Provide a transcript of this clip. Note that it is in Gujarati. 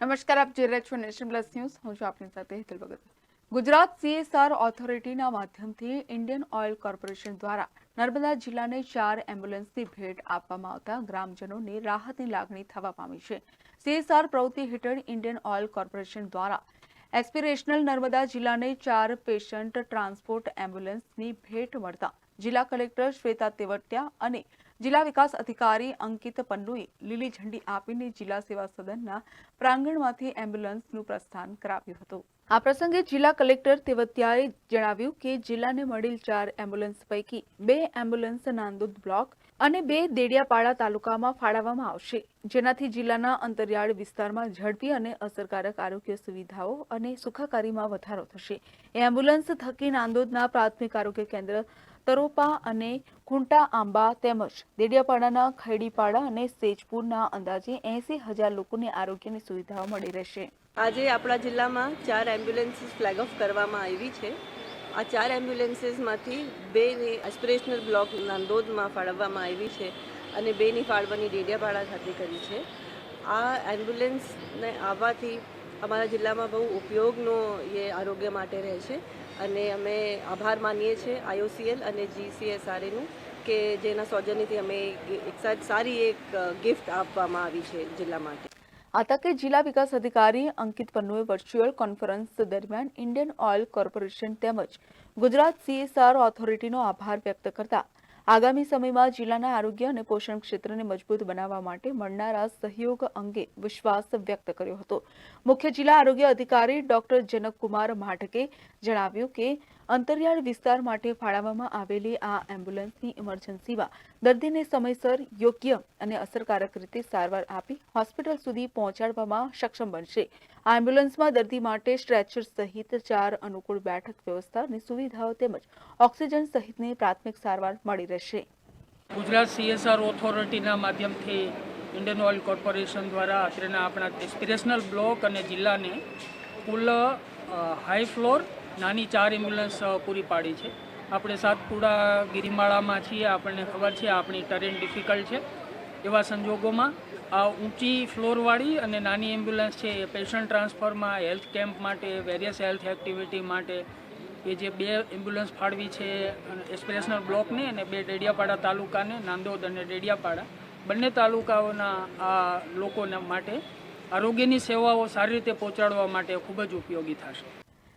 નમસ્કાર, આપ જોઈ રહ્યા છો નેશન પ્લસ ન્યૂઝ. હું છું આપની સાથે હેતલ ભગત. ગુજરાત સીએસઆર ઓથોરિટીના માધ્યમથી ઇન્ડિયન ઓઇલ કોર્પોરેશન દ્વારા નર્મદા જિલ્લાને ચાર એમ્બ્યુલન્સની ભેટ આપવામાં આવતા ગ્રામજનોને રાહતની લાગણી થવા પામી છે. સીએસઆર પ્રવૃત્તિ હેઠળ ઇન્ડિયન ઓઇલ કોર્પોરેશન દ્વારા એસ્પિરેશનલ નર્મદા જિલ્લાને ચાર પેશન્ટ ટ્રાન્સપોર્ટ એમ્બ્યુલન્સની ભેટ મળતા જિલ્લા કલેક્ટર શ્વેતા તેવટિયા અને જિલ્લા વિકાસ અધિકારી અંકિત પન્નુએ લીલી ઝંડી આપીને જિલ્લા સેવા સદનના પ્રાંગણમાંથી એમ્બ્યુલન્સનું પ્રસ્થાન કરાવ્યું હતું. આ પ્રસંગે જિલ્લા કલેક્ટર તેવત્યાએ જણાવ્યું કે જિલ્લાને મળેલ ચાર એમ્બ્યુલન્સ પૈકી બે એમ્બ્યુલન્સ નાંદોદ બ્લોક અને બે દેડિયાપાડા તાલુકામાં ફાળવવામાં આવશે. જેનાથી જિલ્લાના અંતરિયાળ વિસ્તારમાં ઝડપી અને અસરકારક આરોગ્ય સુવિધાઓ અને સુખાકારીમાં વધારો થશે. એમ્બ્યુલન્સ થકી નાંદોદના પ્રાથમિક આરોગ્ય કેન્દ્ર તરોપા અને ખૂંટા આંબા તેમજ દેડિયાપાડાના ખૈડીપાડા અને સેજપુરના અંદાજે એસી હજાર લોકોને આરોગ્યની સુવિધાઓ મળી રહેશે. આજે આપણા જિલ્લામાં ચાર એમ્બ્યુલન્સીસ ફ્લેગ ઓફ કરવામાં આવી છે. આ ચાર એમ્બ્યુલન્સીસમાંથી બેને એસ્પિરેશનલ બ્લોક નાંદોદમાં ફાળવવામાં આવી છે અને બેની ફાળવાની ડેડિયાપાડા ખાતે કરી છે. આ એમ્બ્યુલન્સને આવવાથી અમારા જિલ્લામાં બહુ ઉપયોગનો એ આરોગ્ય માટે રહે છે અને અમે આભાર માનીએ છીએ આઈઓસીએલ અને જીસીએસઆરએનું કે જેના સૌજન્યથી અમે એક સારી એક ગિફ્ટ આપવામાં આવી છે જિલ્લા માટે. આ તકે વિકાસ અધિકારી અંકિત પન્નુએ વર્ચ્યુઅલ કોન્ફરન્સ દરમિયાન ઇન્ડિયન ઓઇલ કોર્પોરેશન તેમજ ગુજરાત સીએસઆર ઓથોરિટીનો આભાર વ્યક્ત કરતા આગામી સમયમાં જિલ્લાના આરોગ્ય અને પોષણ ક્ષેત્રને મજબૂત બનાવવા માટે મળનારા સહયોગ અંગે વિશ્વાસ વ્યક્ત કર્યો હતો. મુખ્ય જિલ્લા આરોગ્ય અધિકારી ડોક્ટર જનકકુમાર માઢકે જણાવ્યું કે અંતરિયાળ વિસ્તાર માટે ફાળવવામાં આવેલી આ એમ્બ્યુલન્સની ઇમરજન્સીમાં દર્દીને સમયસર યોગ્ય અને અસરકારક રીતે સારવાર આપી હોસ્પિટલ સુધી પહોંચાડવામાં સક્ષમ બનશે. આ એમ્બ્યુલન્સમાં દર્દી માટે સ્ટ્રેચર સહિત ચાર અનુકૂળ બેઠક વ્યવસ્થા અને સુવિધાઓ તેમજ ઓક્સિજન સહિતની પ્રાથમિક સારવાર મળી રહેશે. ગુજરાત સીએસઆર ઓથોરિટીના માધ્યમથી ઇન્ડિયન ઓઇલ કોર્પોરેશન દ્વારા આશરેના આપણા એસ્પિરેશનલ બ્લોક અને જિલ્લાને કુલ હાઈ ફ્લોર નાની ચાર એમ્બ્યુલન્સ પૂરી પાડી છે. આપણે સાતપુડા ગિરિમાળામાં છીએ. આપણને ખબર છે, આપણી ટરેન ડિફિકલ્ટ છે. એવા સંજોગોમાં, આ ઊંચી ફ્લોરવાળી અને નાની એમ્બ્યુલન્સ છે, એ પેશન્ટ ટ્રાન્સફરમાં હેલ્થ કેમ્પ માટે વેરિયસ હેલ્થ એક્ટિવિટી માટે, એ જે બે એમ્બ્યુલન્સ ફાળવી છે એસ્પિરેશનલ બ્લોકને અને બે ડેડિયાપાડા તાલુકાને, નાંદોદ અને ડેડિયાપાડા. બંને તાલુકાઓના આ લોકોના માટે આરોગ્યની સેવાઓ સારી રીતે પહોંચાડવા માટે ખૂબ જ ઉપયોગી થશે.